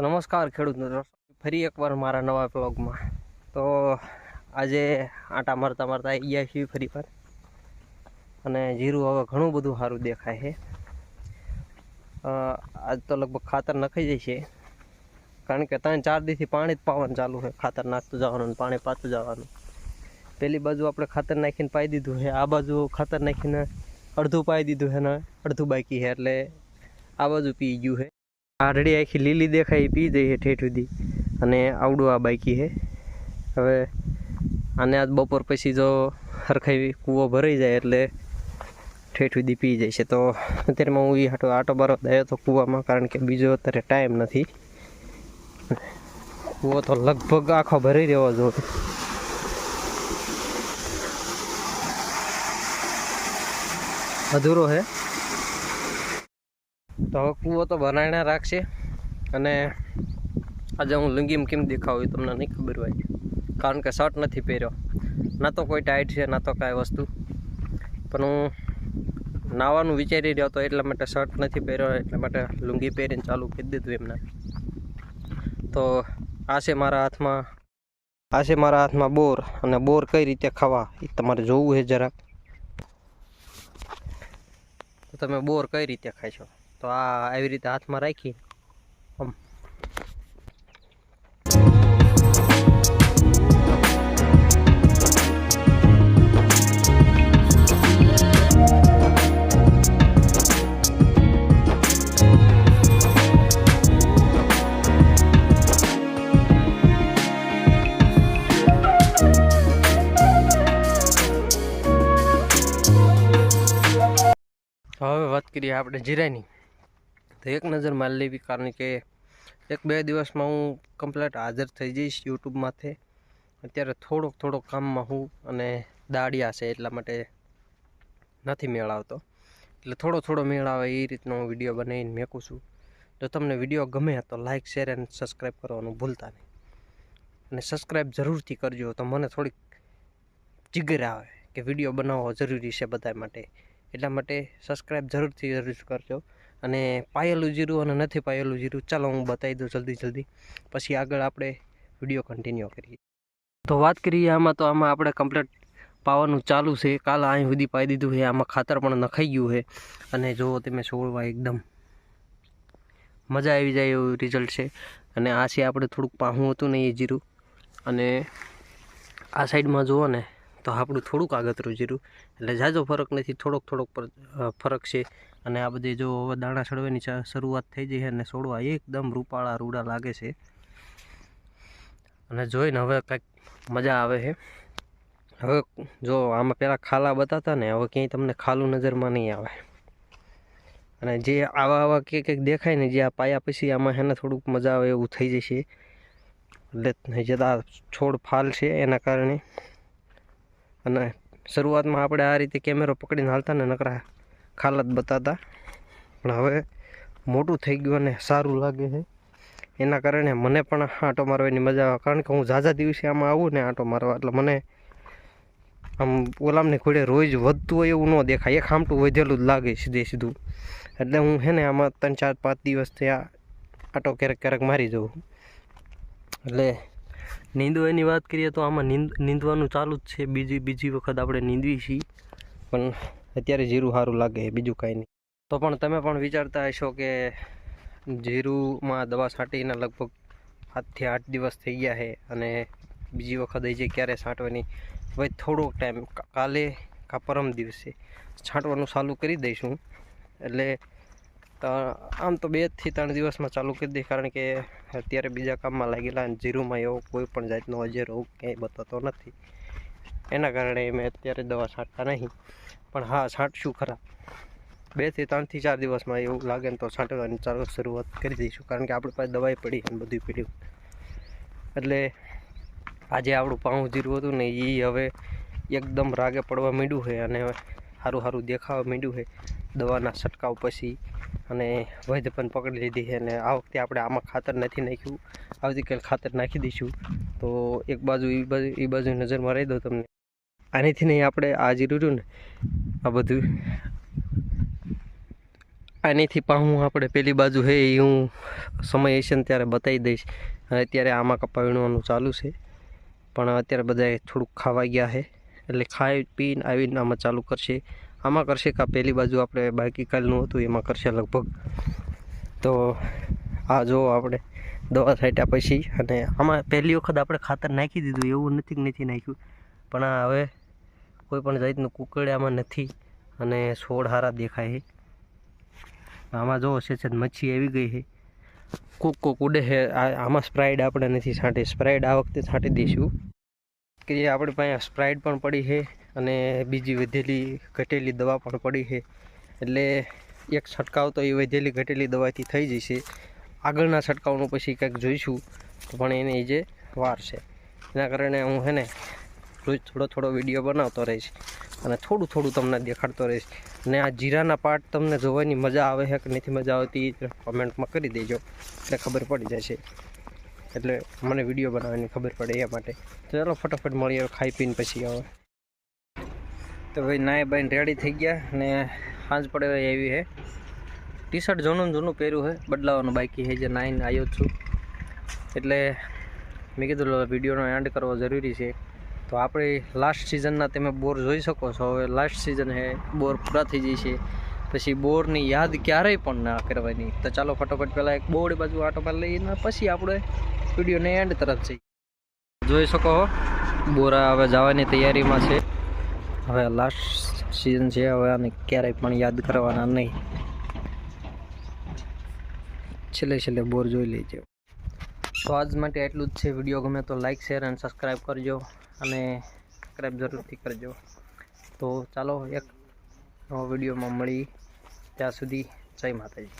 નમસ્કાર ખેડૂત મિત્રો. ફરી એકવાર મારા નવા બ્લોગમાં તો આજે આટા મારતા મારતા આવી ગયા છીએ ફરી વાર અને જીરું હવે ઘણું બધું સારું દેખાય છે. આજ તો લગભગ ખાતર નખાઈ જાય છે. કારણ કે ત્રણ ચાર દીથી પાણી જ પાવાનું ચાલુ છે. ખાતર નાખતું જવાનું પાણી પાતું જવાનું. પેલી બાજુ આપણે ખાતર નાખીને પાઈ દીધું છે. આ બાજુ ખાતર નાખીને અડધું પાઈ દીધું છે ને અડધું બાકી છે. એટલે આ બાજુ પી ગયું છે. આરડી આખી લીલી દેખાય પી જઈએ ઠેઠ સુધી. અને આવડું આ બાકી છે હવે આને આજ બપોર પછી જો હરખાઈ કૂવો ભરાઈ જાય એટલે ઠેઠ સુધી પી જાય છે. તો અત્યારમાં હું એ હાટો આટો બારો દયો તો કૂવામાં, કારણ કે બીજો અત્યારે ટાઈમ નથી. કૂવો તો લગભગ આખો ભરાઈ રહ્યો જો અધૂરો છે તો હવે કૂવો તો બનાવીને રાખશે. અને આજે હું લુંગીમાં કેમ દેખાવું તમને નહીં ખબર હોય. કારણ કે શર્ટ નથી પહેર્યો. ના તો કોઈ ટાઈટ છે, ના તો કાંઈ વસ્તુ. પણ હું નાવાનું વિચારી રહ્યો હતો એટલા માટે શર્ટ નથી પહેર્યો, એટલા માટે લુંગી પહેરીને ચાલુ કરી દીધું એમને. તો આ છે મારા હાથમાં, આ છે મારા હાથમાં બોર. અને બોર કઈ રીતે ખાવા એ તમારે જોવું છે જરાક. તમે બોર કઈ રીતે ખાશો તો આ આવી રીતે હાથમાં રાખી. હવે વાત કરીએ આપણે જીરાની. તો એક નજર મારી લેવી, કારણ કે એક બે દિવસમાં હું કમ્પ્લેટ હાજર થઈ જઈશ યુટ્યુબમાંથી અત્યારે થોડોક થોડોક કામમાં હું અને દાડિયા છે એટલા માટે નથી મેળ આવતો. એટલે થોડો થોડો મેળ આવે એ રીતનો હું વીડિયો બનાવીને મેકું છું. જો તમને વીડિયો ગમે તો લાઇક શેર અને સબસ્ક્રાઈબ કરવાનું ભૂલતા નહીં. અને સબસ્ક્રાઈબ જરૂરથી કરજો, તો મને થોડીક જીગર આવે કે વીડિયો બનાવવો જરૂરી છે બધા માટે. એટલા માટે સબસ્ક્રાઈબ જરૂરથી જરૂર કરજો. અને પાયેલું જીરું અને નથી પાયેલું જીરું. ચાલો હું બતાવી દઉં જલ્દી જલ્દી. પછી આગળ આપણે વીડિયો કન્ટિન્યુ કરીએ. તો વાત કરીએ આમાં તો આમાં આપણે કમ્પ્લેટ પાવાનું ચાલુ છે. કાલ અહીં સુધી પાઈ દીધું છે. આમાં ખાતર પણ નખાઈ ગયું છે. અને જુઓ તમે છોડવા એકદમ મજા આવી જાય એવું રિઝલ્ટ છે. અને આ છે આપણે થોડુંક પાહું હતું ને એ જીરું. અને આ સાઈડમાં જુઓ ને, તો આપણું થોડુંક આગતરું જીરું. એટલે ઝાઝો ફરક નથી, થોડોક થોડોક ફરક છે. અને આ બધી જો હવે દાણા ચડવાની શરૂઆત થઈ જઈ છે અને છોડવા એકદમ રૂપાળા રૂડા લાગે છે. અને જોઈને હવે કંઈક મજા આવે છે. હવે જો આમાં પહેલાં ખાલા બતાતા ને, હવે ક્યાંય તમને ખાલું નજરમાં નહીં આવે. અને જે આવા આવા કે કંઈક દેખાય ને, જે આ પાયા પછી આમાં એને થોડુંક મજા આવે એવું થઈ જશે. એટલે જતા છોડ ફાલ છે એના કારણે. અને શરૂઆતમાં આપણે આ રીતે કેમેરો પકડીને હાલતા ને નકરા ખાલત બતાતા. પણ હવે મોટું થઈ ગયું અને સારું લાગે છે. એના કારણે મને પણ આંટો મારવાની મજા આવે. કારણ કે હું ઝાઝા દિવસે આમાં આવું ને આંટો મારવા. એટલે મને આમ ઓલામની ખોડે રોજ વધતું હોય એવું ન દેખાય. એક આમટું વધેલું જ લાગે સીધે સીધું. એટલે હું છે ને આમાં ત્રણ, ચાર, પાંચ દિવસથી આ આંટો ક્યારેક ક્યારેક મારી જાઉં. એટલે નીંદવાની વાત કરીએ તો આમાં નીંદ, નીંદવાનું ચાલુ જ છે. બીજી બીજી વખત આપણે નીંદવી છીએ. પણ અત્યારે જીરું સારું લાગે, બીજું કાંઈ નહીં. તો પણ તમે પણ વિચારતા હશો કે જીરુંમાં દવા છાંટીને લગભગ સાતથી આઠ દિવસ થઈ ગયા છે અને બીજી વખત જે ક્યારે છાંટવાની? ભાઈ થોડોક ટાઈમ કાલે કા પરમ દિવસે છાંટવાનું ચાલુ કરી દઈશું. એટલે આમ તો બેથી ત્રણ દિવસમાં ચાલુ કરી દઈશ કારણ કે અત્યારે બીજા કામમાં લાગેલા અને જીરુમાં એવો કોઈ પણ જાતનો હજે રોગ ક્યાંય બતાતો નથી. એના કારણે મેં અત્યારે દવા છાંટતા નહીં. પણ હા, છાંટશું ખરા. બેથી ત્રણથી ચાર દિવસમાં એવું લાગે ને તો છાંટવાની ચાલુ શરૂઆત કરી દઈશું. કારણ કે આપણી પાસે દવાઈ પડી અને બધું પડ્યું. એટલે આજે આપણું પાઉં જીરું હતું ને એ હવે એકદમ રાગે પડવા માંડ્યું છે. અને સારું સારું દેખાવા માંડ્યું છે. દવાના છંટકાવ પછી અને વૈધ પણ પકડી લીધી છે અને આ વખતે આપણે આમાં ખાતર નથી નાખ્યું. આવતીકાલે ખાતર નાખી દઈશું. તો એક બાજુ એ બાજુ એ બાજુ નજરમાં રહી દો તમને. આનીથી નહીં આપણે આ જીરું ને, આ બધું. આનીથી પાહું આપણે પેલી બાજુ હે એ હું સમય હશે ને ત્યારે બતાવી દઈશ. અને અત્યારે આમાં કપા વીણવાનું ચાલુ છે. પણ અત્યારે બધાએ થોડુંક ખાવા ગયા છે. એટલે ખાઈ, પીને આવીને આમાં ચાલુ કરશે. આમાં કરશે કાં પેલી બાજુ આપણે બાકી કાલનું હતું, એમાં કરશે લગભગ. તો આ જો આપણે દવા છાંટ્યા પછી. અને આમાં પહેલી વખત આપણે ખાતર નાખી દીધું, એવું નથી નથી નાખ્યું. પણ આ હવે કોઈ પણ જાતનું કુકડ આમાં નથી અને છોડ સારા દેખાય છે. આમાં જો છે મચ્છી આવી ગઈ છે. કૂક કૂક ઉડે છે. આમાં સ્પ્રાઇડ આપણે નથી છાંટી. સ્પ્રાઇડ આ વખતે છાંટી દઈશું. કે જે આપણી પાસે સ્પ્રાઇટ પણ પડી છે અને બીજી વધેલી ઘટેલી દવા પણ પડી છે. એટલે એક છંટકાવ તો એ વધેલી ઘટેલી દવાથી થઈ જશે. આગળના છંટકાવનું પછી કંઈક જોઈશું પણ એની જે વાર છે. એના કારણે હું છે ને રોજ થોડો થોડો વીડિયો બનાવતો રહીશ અને થોડું થોડું તમને દેખાડતો રહીશ. અને આ જીરાના પાર્ટ તમને જોવાની મજા આવે છે કે નથી મજા આવતી કોમેન્ટમાં કરી દેજો. એટલે ખબર પડી જશે. એટલે મને વીડિયો બનાવવાની ખબર પડે એ માટે. તો ચાલો ફટાફટ મળીએ, ખાઈ પીને પછી આવે તો ભાઈ નાય બાઈને રેડી થઈ ગયા ને સાંજ પડે એવી છે ટી શર્ટ જૂનું જૂનું પહેર્યું છે બદલાવાનું બાકી છે જે નાઈને આવ્યો છું. એટલે મેં કીધું વિડીયોનો એન્ડ કરવો જરૂરી છે. તો આપણે લાસ્ટ સિઝનના તમે બોર જોઈ શકો છો. હવે લાસ્ટ સિઝન છે બોર પૂરા થઈ જશે પછી બોરની યાદ ક્યારેય પણ ના કરવાની. તો ચાલો ફટોફટ પહેલાં એક બોર્ડ બાજુ આટો પર લઈને પછી આપણે વિડીયોને એન્ડ તરફ જઈએ. જોઈ શકો બોરા હવે જવાની તૈયારીમાં છે. હવે લાસ્ટ સિઝન છે, હવે આને ક્યારેય પણ યાદ કરવાના નહીં. છેલ્લે છેલ્લે બોર જોઈ લેજો. તો આજ માટે એટલું જ છે. વીડિયો ગમે તો લાઇક શેર અને સબસ્ક્રાઈબ કરજો અને સબસ્ક્રાઈબ જરૂરથી કરજો. તો ચાલો એક નવો વિડીયોમાં મળી ત્યાં સુધી જય માતાજી.